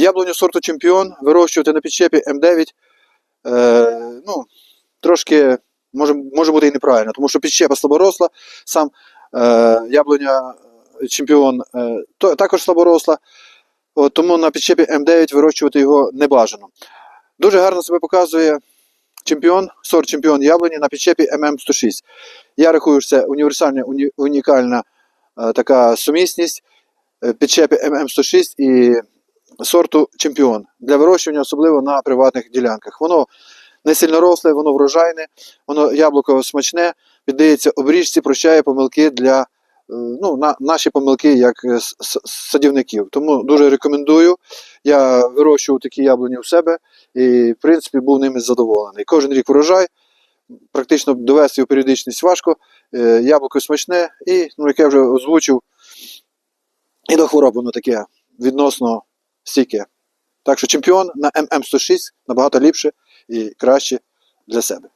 Яблуню сорту чемпіон вирощувати на підчепі М9. Е, ну, трошки може, може бути і неправильно, тому що підчепа слаборосла, сам е, яблуня е, чемпіон е, також слаборосла. От, тому на підчепі М9 вирощувати його не бажано. Дуже гарно себе показує чемпіон, сорт чемпіон яблуні на підчепі ММ106. Я рахую, що це універсальна, уні, унікальна е, така сумісність е, підчепі ММ106 і сорту чемпіон для вирощування, особливо на приватних ділянках. Воно не сильно росле, воно врожайне, воно яблуко смачне, піддається обріжці, прощає помилки для е, ну, на, наші помилки як садівників. Тому дуже рекомендую. Я вирощував такі яблуні у себе і, в принципі, був ними задоволений. Кожен рік врожай, практично довести його періодичність важко. Е, Яблуко смачне і, ну, як я вже озвучив, і до хвороб воно таке відносно стійке. Так що чемпіон на ММ106 набагато ліпше і краще для себе.